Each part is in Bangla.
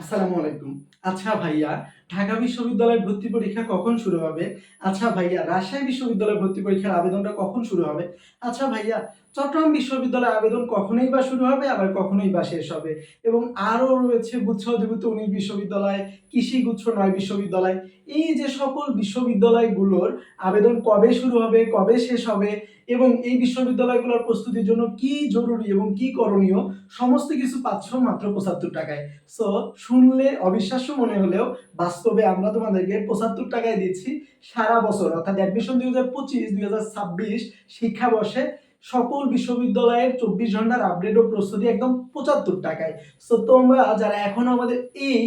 আসসালামু আলাইকুম আচ্ছা ভাইয়া ঢাকা বিশ্ববিদ্যালয়ের ভর্তি পরীক্ষা কখন শুরু হবে? আচ্ছা ভাইয়া, রাজশাহী বিশ্ববিদ্যালয়ের ভর্তি পরীক্ষার আবেদনটা কখন শুরু হবে? আচ্ছা ভাইয়া, চট্টগ্রাম বিশ্ববিদ্যালয়ের আবেদন কখনোই বা শুরু হবে, আবার কখনোই বা শেষ হবে? এবং আরও রয়েছে গুচ্ছ অধিভূত উনিশ বিশ্ববিদ্যালয়, কৃষি গুচ্ছ নয় বিশ্ববিদ্যালয়। এই যে সকল বিশ্ববিদ্যালয়গুলোর আবেদন কবে শুরু হবে, কবে শেষ হবে, এবং এই বিশ্ববিদ্যালয়গুলোর প্রস্তুতির জন্য কি জরুরি এবং কি করণীয়, সমস্ত কিছু পাচ্ছ মাত্র পঁচাত্তর টাকায়। সো শুনলে অবিশ্বাস্য মনে হলেও বাস্তবে আমরা তোমাদেরকে পঁচাত্তর টাকায় দিচ্ছি সারা বছর, অর্থাৎ অ্যাডমিশন দুই হাজার পঁচিশ, দুই হাজার ছাব্বিশ শিক্ষাবর্ষে সকল বিশ্ববিদ্যালয়ের চব্বিশ ঘণ্টার আপডেট ও প্রস্তুতি একদম পঁচাত্তর টাকায়। সো তোমরা যারা এখনও আমাদের এই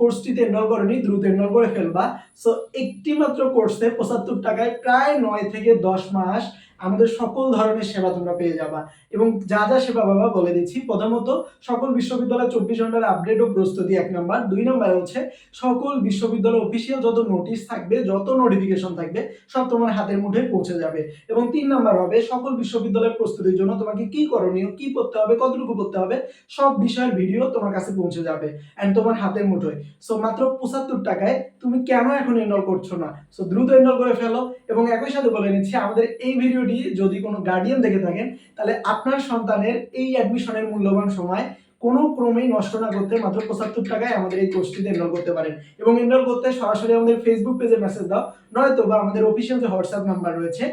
কোর্সটিতে এনরোল করনি, দ্রুত এনরোল করে ফেলবা। সো একটি মাত্র কোর্সে পঁচাত্তর টাকায় প্রায় নয় থেকে দশ মাস আমাদের সকল ধরনের সেবা তোমরা পেয়ে যাবা। এবং যা যা সেবা বাবা বলে দিচ্ছি, প্রথমত সকল বিশ্ববিদ্যালয় চব্বিশ ঘণ্টার আপডেট ও প্রস্তুতি এক নাম্বার দুই নাম্বার হচ্ছে সকল বিশ্ববিদ্যালয় অফিসিয়াল যত নোটিশ থাকবে, যত নোটিফিকেশন থাকবে, সব তোমার হাতের মুঠে পৌঁছে যাবে। এবং তিন নাম্বার হবে সকল বিশ্ববিদ্যালয়ের প্রস্তুতির জন্য তোমাকে কি করণীয়, কি করতে হবে, কতটুকু করতে হবে, সব বিষয়ের ভিডিও তোমার কাছে পৌঁছে যাবে অ্যান্ড তোমার হাতের মুঠোয়। সো মাত্র পঁচাত্তর টাকায় তুমি কেন এখন এনরোল করছ না? সো দ্রুত এনরোল করে ফেলো এবং একই সাথে বলে নিচ্ছি, আমাদের এই ভিডিওটি যদি কোনো গার্ডিয়ান দেখে থাকেন, তাহলে আপনার সন্তানের এই অ্যাডমিশনের মূল্যবান সময় কোনো ক্রমেই নষ্ট না করতে মাত্র পঁচাত্তর টাকায় আমাদের এই কোর্সটিতে এনরোল করতে পারেন। এবং এনরোল করতে সরাসরি আমাদের ফেসবুক পেজে মেসেজ দাও, নয়তো বা আমাদের অফিসিয়াল যে হোয়াটসঅ্যাপ নাম্বার রয়েছে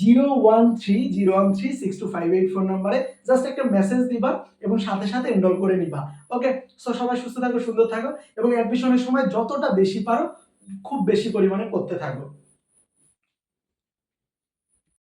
zero one three zero one three six two five eight four নাম্বারে জাস্ট একটা মেসেজ দিবা এবং সাথে সাথে এনরোল করে নিবা। ওকে সো সবাই সুস্থ থাকো, সুন্দর থাকো এবং অ্যাডমিশনের সময় যতটা বেশি পারো, খুব বেশি পরিমাণে করতে থাকো।